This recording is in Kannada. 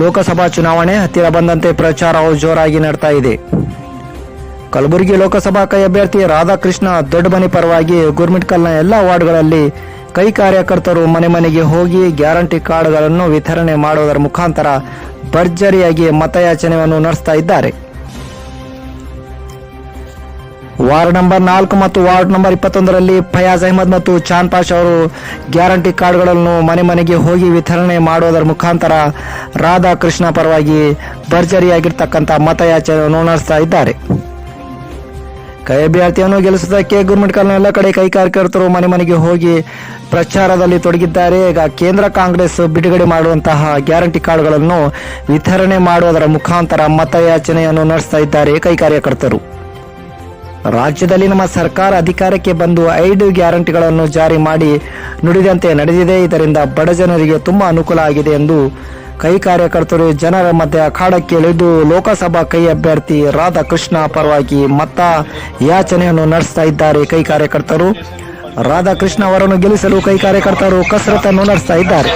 ಲೋಕಸಭಾ ಚುನಾವಣೆ ಹತ್ತಿರ ಬಂದಂತೆ ಪ್ರಚಾರವು ಜೋರಾಗಿ ನಡೆತಾ ಇದೆ. ಕಲಬುರಗಿ ಲೋಕಸಭಾ ಕೈ ಅಭ್ಯರ್ಥಿ ರಾಧಾಕೃಷ್ಣ ದೊಡ್ಡಮನಿ ಪರವಾಗಿ ಗುರ್ಮಿಟ್ಕಲ್ನ ಎಲ್ಲ ವಾರ್ಡ್ಗಳಲ್ಲಿ ಕೈ ಕಾರ್ಯಕರ್ತರು ಮನೆ ಮನೆಗೆ ಹೋಗಿ ಗ್ಯಾರಂಟಿ ಕಾರ್ಡ್ಗಳನ್ನು ವಿತರಣೆ ಮಾಡುವುದರ ಮುಖಾಂತರ ಭರ್ಜರಿಯಾಗಿ ಮತಯಾಚನೆಯನ್ನು ನಡೆಸ್ತಾ ಇದ್ದಾರೆ. ವಾರ್ಡ್ ನಂಬರ್ ನಾಲ್ಕು ಮತ್ತು ವಾರ್ಡ್ ನಂಬರ್ ಇಪ್ಪತ್ತೊಂದರಲ್ಲಿ ಫಯಾಜ್ ಅಹಮದ್ ಮತ್ತು ಚಾಂದ್ ಪಾಷ್ ಅವರು ಗ್ಯಾರಂಟಿ ಕಾರ್ಡ್ಗಳನ್ನು ಮನೆ ಮನೆಗೆ ಹೋಗಿ ವಿತರಣೆ ಮಾಡುವುದರ ಮುಖಾಂತರ ರಾಧಾಕೃಷ್ಣ ಪರವಾಗಿ ಭರ್ಜರಿಯಾಗಿರ್ತಕ್ಕಂಥ ಮತಯಾಚನೆಯನ್ನು ನಡೆಸ್ತಾ ಇದ್ದಾರೆ. ಕೈ ಅಭ್ಯರ್ಥಿಯನ್ನು ಗೆಲ್ಲಿಸುವುದಕ್ಕೆ ಕಾಲನ ಎಲ್ಲ ಕಡೆ ಕೈ ಕಾರ್ಯಕರ್ತರು ಮನೆ ಮನೆಗೆ ಹೋಗಿ ಪ್ರಚಾರದಲ್ಲಿ ತೊಡಗಿದ್ದಾರೆ. ಈಗ ಕೇಂದ್ರ ಕಾಂಗ್ರೆಸ್ ಬಿಡುಗಡೆ ಮಾಡುವಂತಹ ಗ್ಯಾರಂಟಿ ಕಾರ್ಡ್ಗಳನ್ನು ವಿತರಣೆ ಮಾಡುವುದರ ಮುಖಾಂತರ ಮತಯಾಚನೆಯನ್ನು ನಡೆಸ್ತಾ ಇದ್ದಾರೆ ಕೈ ಕಾರ್ಯಕರ್ತರು. ರಾಜ್ಯದಲ್ಲಿ ನಮ್ಮ ಸರ್ಕಾರ ಅಧಿಕಾರಕ್ಕೆ ಬಂದು ಐದು ಗ್ಯಾರಂಟಿಗಳನ್ನು ಜಾರಿ ಮಾಡಿ ನುಡಿದಂತೆ ನಡೆದಿದೆ. ಇದರಿಂದ ಬಡ ಜನರಿಗೆ ತುಂಬಾ ಅನುಕೂಲ ಆಗಿದೆ ಎಂದು ಕೈ ಕಾರ್ಯಕರ್ತರು ಜನರ ಮಧ್ಯೆ ಅಖಾಡಕ್ಕೆ ಇಳಿದು ಲೋಕಸಭಾ ಕೈ ಅಭ್ಯರ್ಥಿ ರಾಧಾಕೃಷ್ಣ ಪರವಾಗಿ ಮತ ಯಾಚನೆಯನ್ನು ನಡೆಸ್ತಾ ಇದ್ದಾರೆ ಕೈ ಕಾರ್ಯಕರ್ತರು. ರಾಧಾಕೃಷ್ಣ ಅವರನ್ನು ಗೆಲ್ಲಿಸಲು ಕೈ ಕಾರ್ಯಕರ್ತರು ಕಸರತ್ತನ್ನು ನಡೆಸ್ತಾ ಇದ್ದಾರೆ.